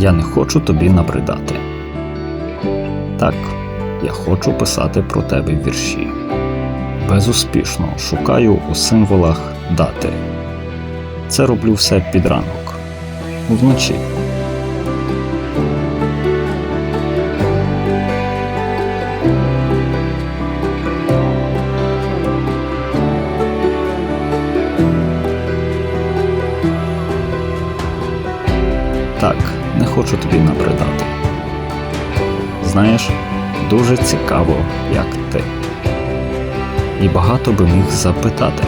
Я не хочу тобі набридати. Так, я хочу писати про тебе вірші. Безуспішно шукаю у символах дати. Це роблю все під ранок. Вночі. Так, не хочу тобі набридати. Знаєш, дуже цікаво, як ти. І багато би міг запитати.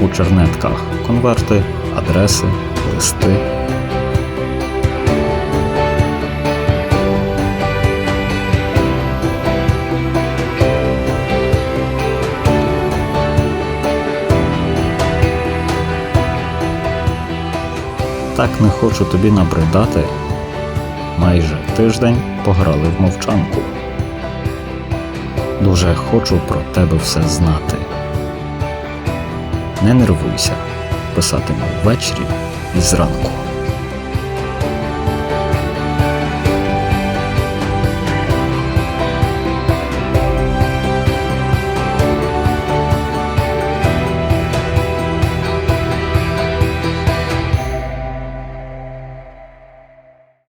У чернетках конверти, адреси, листи. Так не хочу тобі набридати. Майже тиждень пограли в мовчанку. Дуже хочу про тебе все знати. Не нервуйся, писатиму ввечері і зранку.